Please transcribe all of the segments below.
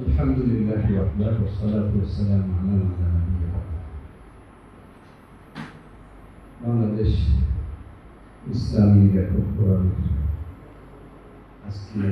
الحمد لله وحده والصلاة والسلام على من لا نبي بعده বাংলাদেশ ইসলামী লেখক ফোরামের আজকে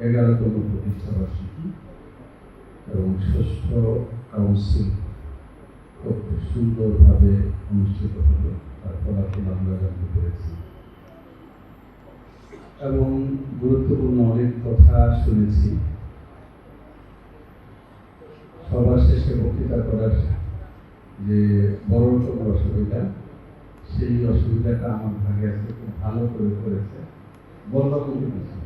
এগারোতম প্রতিষ্ঠা বার্ষিকী এবং ষষ্ঠ কাউন্সিল খুব সুন্দরভাবে অনুষ্ঠিত হলো তার ফলাফল আমরা জানতে পেরেছি এবং গুরুত্বপূর্ণ অনেক কথা শুনেছি সবার শেষে বক্তৃতা করার যে বড়তম অসুবিধা, সেই অসুবিধাটা আমার ভাগে আছে, খুব ভালো করে করেছে। কোনো কিছু।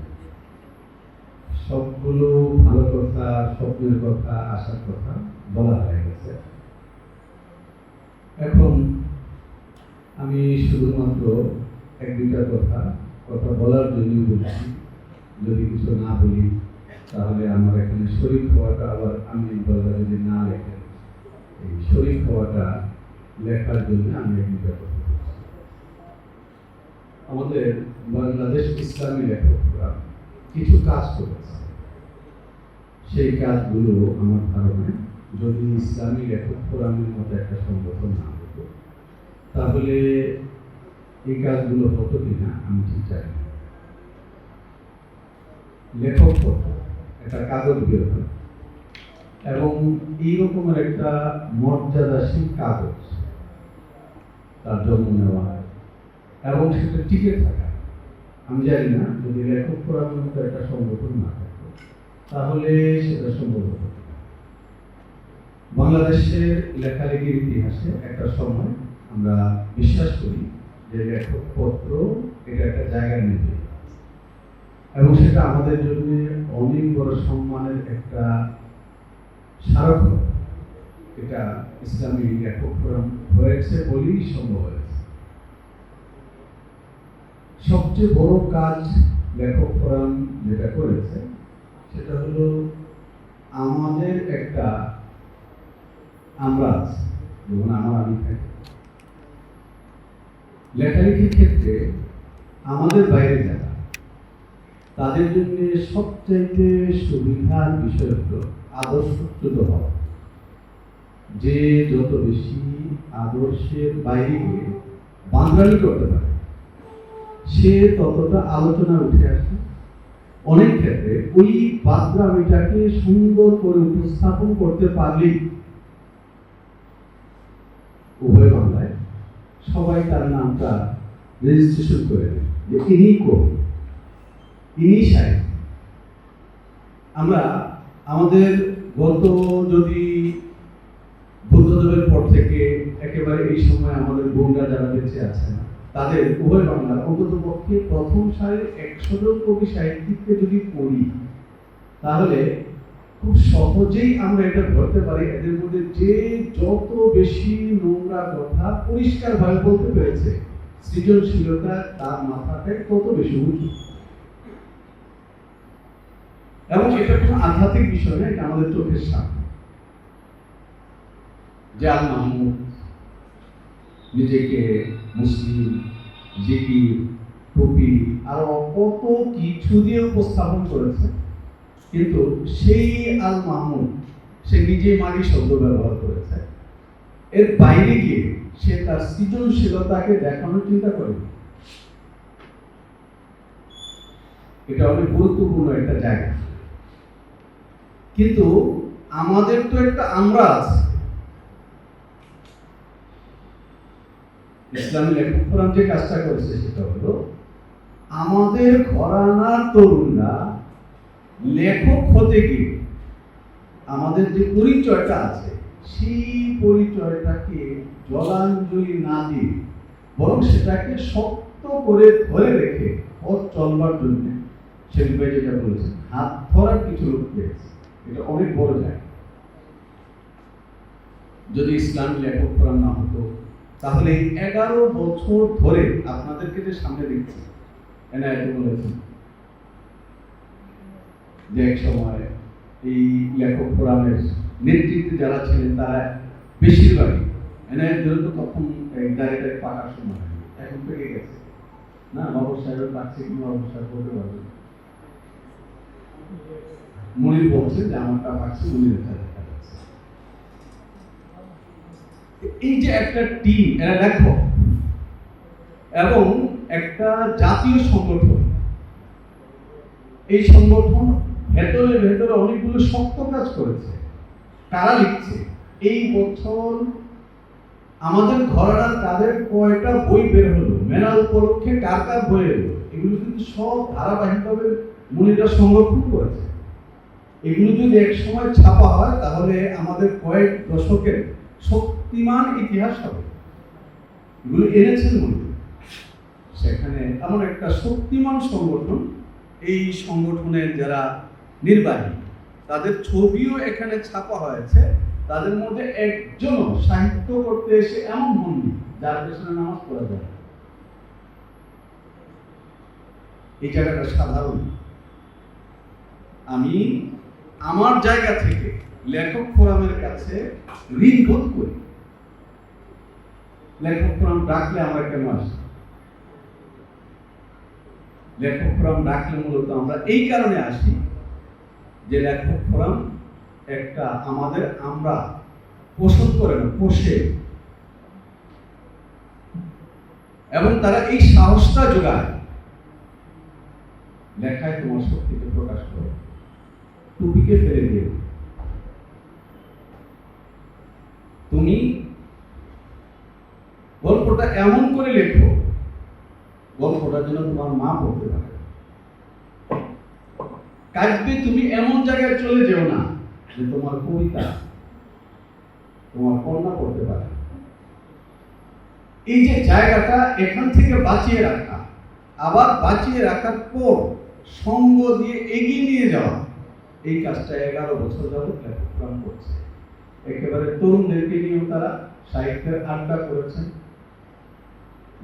সবগুলো ভালো কথা, স্বপ্নের কথা, আশার কথা বলা হয়ে গেছে। এখন আমি শুধুমাত্র এক দুইটা কথা কথা বলার জন্যই বলছি। যদি কিছু না বলি তাহলে আমার এখানে শরীর হওয়াটা আবার আমি বলব যদি না লেখেন এই শরীর হওয়াটা লেখার জন্য আমি এক দুইটা কথা বলছি। আমাদের বাংলাদেশ ইসলামী লেখকরা কিছু কাজ করেছে সেই কাজগুলো আমার ধারণায় যদি ইসলামী লেখক ফোরামের মতো একটা সংগঠন না হতো, তাহলে এই কাজগুলো হতো কিনা আমি ঠিক না। লেখক পত্র একটা কাগজ বের হয়। এবং এই রকমের একটা মর্যাদাশীল কাগজ তার জন্ম নেওয়া হয়। এবং সেটা টিকে থাকা। আমি জানি না, যদি লেখক ফোরামের মতো একটা সংগঠন না থাকতো তাহলে সেটা সম্ভব হতো বাংলাদেশের লেখালেখির ইতিহাসে একটা সময় আমরা বিশ্বাস করি যে লেখক পত্র এটা একটা জায়গা নেবে এবং সেটা আমাদের জন্য অনেক বড় সম্মানের একটা স্মারক। এটা ইসলামী ফোরাম হয়েছে বলেই সম্ভব হয়েছে সবচেয়ে বড় কাজ লেখক ফোরাম যেটা করেছে সেটা হলো আমাদের একটা আমরা আছি, যেমন আমার আমি থাকি লেখালেখির ক্ষেত্রে আমাদের বাইরে যারা তাদের জন্য সবচাইতে সুবিধার বিষয় হলো আদর্শচ্যুত হওয়া। যে যত বেশি আদর্শের বাইরে বাঙালি করতে পারে, সে ততটা আলোচনা উঠে আসে। অনেক ক্ষেত্রে ওই বাদরামিটাকে সুন্দর করে উপস্থাপন করতে পারলেই উভয় বাংলায় সবাই তার নামটা রেজিস্ট্রেশন করে নেয় যে ইনি কবি ইনি সাহেব আমরা আমাদের গত যদি বুদ্ধদেবের পর থেকে একেবারে এই সময় আমাদের বোনরা যারা বেঁচে আছেন তাদের উভয় বাংলার অন্তত পক্ষে প্রথম সারির একশো জন কবি সাহিত্যিককে যদি পড়ি, তাহলে খুব সহজেই আমরা এটা ধরতে পারি। এদের মধ্যে যে যত বেশি নোংরা কথা পরিষ্কারভাবে বলতে পেরেছে, সৃজনশীলতা তার মাথাটায় তত বেশি উঁচু। এবং এটা কোনো আধ্যাত্মিক বিষয় না, এটা আমাদের চোখের সামনে। জাল মাহমুদ, নিজেকে মুসলিম, জিকির, টুপি, আরও কত কিছু দিয়ে উপস্থাপন করেছে, কিন্তু সেই আল মাহমুদ, সে নিজে মারি শব্দ ব্যবহার করেছে। এর বাইরে গিয়ে সে তার সৃজনশীলতাকে দেখানোর চিন্তা করে। এটা অনেক গুরুত্বপূর্ণ একটা জায়গা। কিন্তু আমাদের তো একটা আমরা ইসলামী লেখক ফোরাম যে কাজটা করেছে সেটা হলো, আমাদের ঘরানার তরুণরা লেখক হতে গিয়ে আমাদের যে পরিচয়টা আছে, সেই পরিচয়টাকে জলাঞ্জলি না দিয়ে বরং সেটাকে শক্ত করে ধরে রেখে পথ চলবার জন্য ভাই যেটা বলেছেন, হাত ধরার কিছু লোক পেয়েছে। এটা অনেক বড় জায়গা। যদি ইসলাম লেখক ফোরাম না হতো, তাহলে এগারো বছর ধরে আপনাদেরকে যে সামনে দেখছি যে এক সময় এই লেখক নেতৃত্বে যারা ছিলেন, তারা বেশিরভাগই এনআইএর জন্য তখন ডাইরেক্ট পাকার সময়। এখন পেকে গেছে। না নবর সাহেবের পাচ্ছে বলতে পারবেন? মনির বলছে যে আমারটা দেখা যাচ্ছে এই যে একটা টিম এরা দেখো, এবং একটা জাতীয় সংগঠন, এই সংগঠন ভেতরে ভেতরে অনেকগুলো শক্ত কাজ করেছে। কারা লিখছে? এই বছর আমাদের ঘরানার তাদের কয়টা বই বের হলো? মেলা উপলক্ষে কার কার বই এলো? এগুলো কিন্তু সব ধারাবাহিকভাবে মনিরা সংরক্ষণ করেছে। এগুলো যদি এক সময় ছাপা হয়, তাহলে আমাদের কয়েক দশকের শক্তিমান ইতিহাস হবে। এগুলো এনেছেন মনে সেখানে এমন একটা শক্তিমান সংগঠন, এই সংগঠনের যারা নির্বাহী, তাদের ছবিও এখানে ছাপা হয়েছে। তাদের মধ্যে একজন সাহিত্য করতে এসে এমন হননি, যার পেছনে নামাজ পড়া যায়। এই জায়গাটা সাধারণ। আমি আমার জায়গা থেকে লেখক ফোরামের কাছে ঋণ বোধ করি। লেখক ফোরাম ডাকলে আমরা কেন আসি লেখক ফোরাম ডাকলে মূলত আমরা এই কারণে আসি যে লেখক ফোরাম একটা আমাদের আমরা পোষণ করে না, পোষে। এবং তারা এই সাহসটা যোগায়। লেখায় তোমার শক্তিকে প্রকাশ করো। টুপিকে ফেলে দিও। তুমি গল্পটা এমন করে লেখো, গল্পটা যেন তোমার মা পড়তে পারে। কাব্যে তুমি এমন জায়গায় চলে যেও না যে তোমার কবিতা তোমার কন্যা পড়তে পারে। এই যে জায়গাটা এখান থেকে বাঁচিয়ে রাখা, আবার বাঁচিয়ে রাখার পর সঙ্গ দিয়ে এগিয়ে নিয়ে যাওয়া এই কাজটা এগারো বছর যাবত লেখকরাম করছে। একেবারে তরুণদেরকে নিয়েও তারা সাহিত্যের আড্ডা করেছেন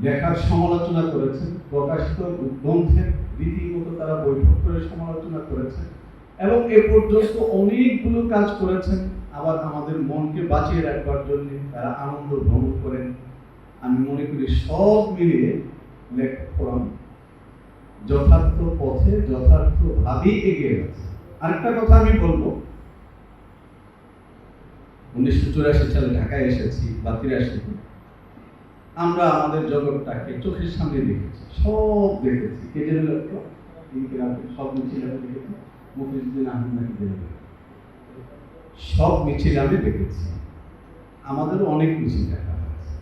লেখার সমালোচনা করেছেন, প্রকাশিত গ্রন্থের রীতিমতো তারা বৈঠক করে সমালোচনা করেছেন এবং এ পর্যন্ত অনেকগুলো কাজ করেছেন। আবার আমাদের মনকে বাঁচিয়ে রাখবার জন্য তারা আনন্দ ভ্রমণ করেন। আমি মনে করি সব মিলিয়ে লেখক যথার্থ পথে, যথার্থ ভাবেই এগিয়ে গেছে। আরেকটা কথা আমি বলব। উনিশশো চুরাশি সালে ঢাকায় এসেছি বা তিরাশিতে আমরা আমাদের জগৎটাকে চোখের সামনে দেখেছি, সব দেখেছি। কে লোক সব মিছিল আমি দেখেছি মুফিজুদ্দিন আহমেদ। সব মিছিল আমি দেখেছি। আমাদেরও অনেক মিছিল দেখা হয়েছে।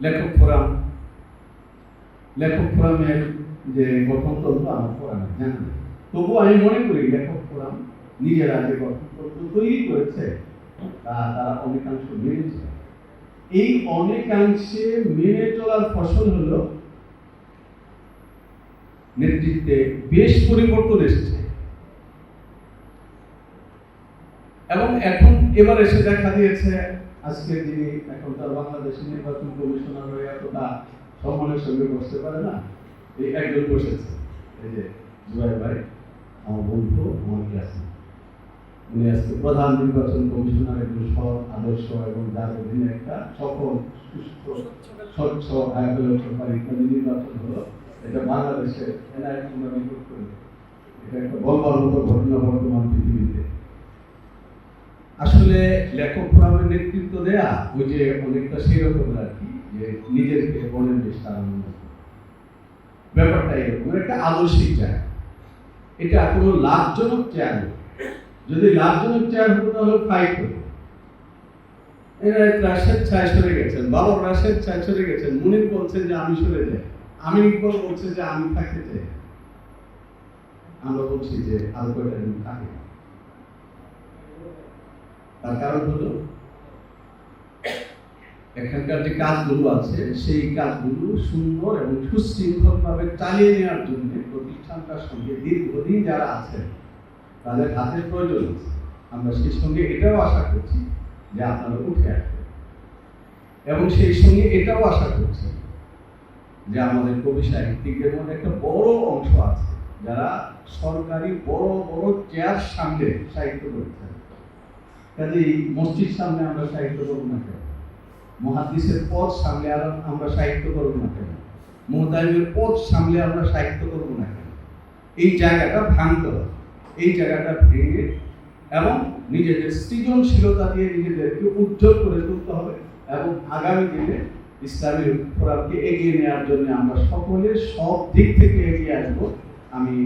লেখক ফোরাম, লেখক ফোরামের যে গঠনতন্ত্র আমার ফোরামে জানা নেই। তবুও আমি মনে করি লেখক ফোরাম নিজেরা যে গঠনতন্ত্র তৈরি করেছে, তা তারা অনেকাংশ মেনেছে এই অনেকাংশে মেনে চলার ফসল হলো নেতৃত্বে বেশ পরিবর্তন এসেছে এবং এখন এবার এসে দেখা দিয়েছে আজকে যিনি এখন তার বাংলাদেশের নির্বাচন কমিশনার হয়ে এতটা সম্মানের সঙ্গে বসতে পারে না এই একজন এই যে ভাই, আমার বন্ধু, আমার ক্লাসে উনি আজকে প্রধান নির্বাচন কমিশনার একজন সৎ, আদর্শ এবং যার অধীনে একটা সফল, সুস্থ, স্বচ্ছ নির্বাচন হলো। এটা বাংলাদেশে এনআইএ করি। এটা একটা বলবার মতো ঘটনা বর্তমান পৃথিবীতে। আসলে লেখক ফোরামের নেতৃত্ব দেয়া, ওই যে অনেকটা সেই রকম আর কি, যে নিজেকে বনের বেশ আনন্দ ব্যাপারটা এরকম। একটা আদর্শিক জায়গা এটা কোনো লাভজনক চেয়ার। যদি লাভজনক চেয়ার হতো তাহলে ফাইট হতো। এরা সরে গেছেন। বাবা রাশেদ ছায় সরে গেছেন। মুনির বলছেন যে আমি সরে যাই। আমি ইকবাল বলছে যে আমি থাকতে চাই। আমরা বলছি যে দিন থাকে তার কারণ হলো এখানকার যে কাজগুলো আছে, সেই কাজগুলো সুন্দর এবং সুশৃঙ্খলভাবে চালিয়ে নেওয়ার জন্য প্রতিষ্ঠানটার সঙ্গে দীর্ঘদিন যারা আছেন, তাদের হাতের প্রয়োজন আছে। আমরা সেই সঙ্গে এটাও আশা করছি যে আপনারা উঠে আসবেন। এবং সেই সঙ্গে এটাও আশা করছি যে আমাদের কবি সাহিত্যিকদের মধ্যে একটা বড় অংশ আছে, যারা সরকারি বড় বড় চেয়ার সামনে সাহিত্য করছেন। কাজেই মসজিদ সামনে আমরা সাহিত্য করব না মহাদিসের পথ সামলে আর আমরা সাহিত্য করব না কেন? মোহতাইমের পথ সামলে আমরা সাহিত্য করব না কেন? এই জায়গাটা ভাঙতে হবে এই জায়গাটা ভেঙে এবং নিজেদের সৃজনশীলতা দিয়ে নিজেদেরকে উজ্জ্বল করে তুলতে হবে এবং আগামী দিনে ইসলামী ফোরামকে এগিয়ে নেওয়ার জন্য আমরা সকলে সব দিক থেকে এগিয়ে আসব। আমি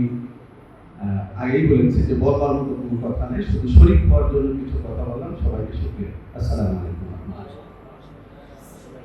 আগেই বলেছি যে বলবার মতো কোনো কথা নেই। শুধু শরীর হওয়ার জন্য কিছু কথা বললাম। সবাইকে শুক্রিয়া। আসসালামু আলাইকুম।